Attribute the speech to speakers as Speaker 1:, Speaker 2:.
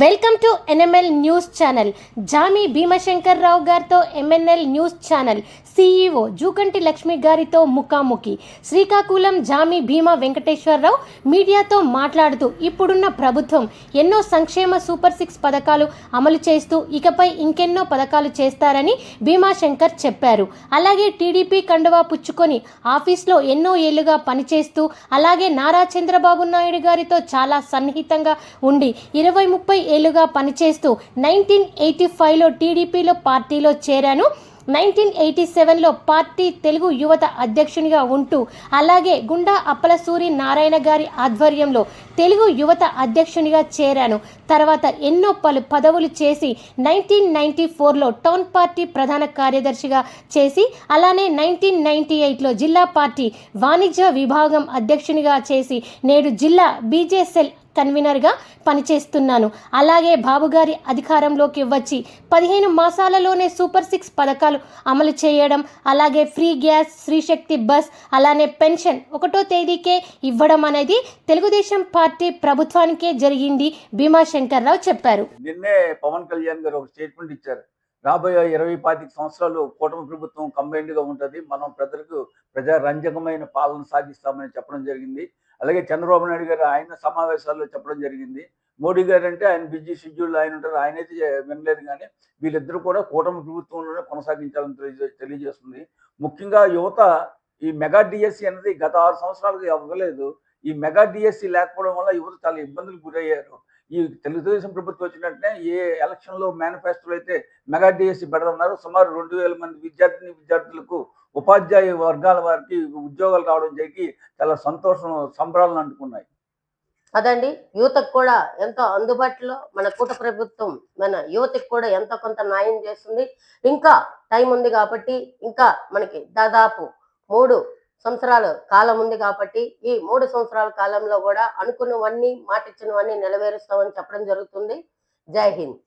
Speaker 1: Welcome to NML news channel. Jami Bhimashankar Rao గారితో MNL news channel. CEO Jukanti Lakshmi గారితో ముఖాముఖి. శ్రీకాకుళం జామి భీమా వెంకటేశ్వరరావు మీడియాతో మాట్లాడుతూ ఇప్పుడున్న ప్రభుత్వం ఎన్నో సంక్షేమ సూపర్ సిక్స్ పథకాలు అమలు చేస్తూ ఇకపై ఇంకెన్నో పథకాలు చేస్తారని భీమాశంకర్ చెప్పారు. అలాగే టీడీపీ కండువా పుచ్చుకొని ఆఫీస్లో ఎన్నో ఏళ్ళుగా పనిచేస్తూ అలాగే నారా చంద్రబాబు నాయుడు గారితో చాలా సన్నిహితంగా ఉండి ఇరవై ముప్పై ఏళ్ళుగా పనిచేస్తూ నైన్టీన్ ఎయిటీ ఫైవ్లో టీడీపీలో పార్టీలో చేరాను. నైన్టీన్ ఎయిటీ సెవెన్లో పార్టీ తెలుగు యువత అధ్యక్షునిగా ఉంటూ అలాగే గుండా అప్పలసూరి నారాయణ గారి ఆధ్వర్యంలో తెలుగు యువత అధ్యక్షునిగా చేరాను. తర్వాత ఎన్నో పలు పదవులు చేసి నైన్టీన్ నైన్టీ ఫోర్లో టౌన్ పార్టీ ప్రధాన కార్యదర్శిగా చేసి అలానే నైన్టీన్ నైన్టీ ఎయిట్లో జిల్లా పార్టీ వాణిజ్య విభాగం అధ్యక్షునిగా చేసి నేడు జిల్లా బీజేసెల్ కన్వీనర్గా పనిచేస్తున్నాను. అలాగే బాబుగారి అధికారంలోకి వచ్చి పదిహేను మాసాలలోనే సూపర్ సిక్స్ పథకాలు అమలు చేయడం అలాగే ఫ్రీ గ్యాస్ శ్రీశక్తి బస్ అలానే పెన్షన్ ఒకటో తేదీకే ఇవ్వడం అనేది తెలుగుదేశం పార్టీ ప్రభుత్వానికే జరిగింది భీమాశంకర్ రావు చెప్పారు.
Speaker 2: నిన్నే పవన్ కళ్యాణ్ గారు ఒక స్టేట్మెంట్ ఇచ్చారు. రాబోయే ఇరవై పాతిక సంవత్సరాలు కూటమి ప్రభుత్వం కంబైన్డ్గా ఉంటుంది. మనం ప్రజలకు ప్రజారంజకమైన పాలన సాగిస్తామని చెప్పడం జరిగింది. అలాగే చంద్రబాబు నాయుడు గారు ఆయన సమావేశాల్లో చెప్పడం జరిగింది. మోడీ గారు అంటే ఆయన బిజీ షెడ్యూల్ ఆయన ఉంటారు ఆయన అయితే వినలేదు కానీ వీళ్ళిద్దరూ కూడా కూటమి ప్రభుత్వంలోనే కొనసాగించాలని తెలియజే- తెలియజేస్తుంది. ముఖ్యంగా యువత ఈ మెగా డిఎస్సి అనేది గత ఆరు సంవత్సరాలుగా ఇవ్వలేదు. ఈ మెగా డిఎస్సి లేకపోవడం వల్ల యువత చాలా ఇబ్బందులకు గురయ్యారు. ఈ తెలుగుదేశం ప్రభుత్వం వచ్చినట్టే ఏ ఎలక్షన్లో మేనిఫెస్టోలో అయితే మెగా డిఎస్సి పెడతున్నారు సుమారు రెండు వేల మంది విద్యార్థిని విద్యార్థులకు ఉపాధ్యాయ వర్గాల వారికి ఉద్యోగాలు రావడం జరిగి చాలా సంతోషం సంబరాలను అంటుకున్నాయి.
Speaker 3: అదండి. యువతకు కూడా ఎంతో అందుబాటులో మన కూట ప్రభుత్వం మన యువతకు కూడా ఎంతో కొంత న్యాయం చేస్తుంది. ఇంకా టైం ఉంది కాబట్టి ఇంకా మనకి దాదాపు మూడు సంవత్సరాల కాలం ఉంది కాబట్టి ఈ మూడు సంవత్సరాల కాలంలో కూడా అనుకున్నవన్నీ మాటిచ్చినవన్నీ నెరవేరుస్తామని చెప్పడం జరుగుతుంది. జై హింద్.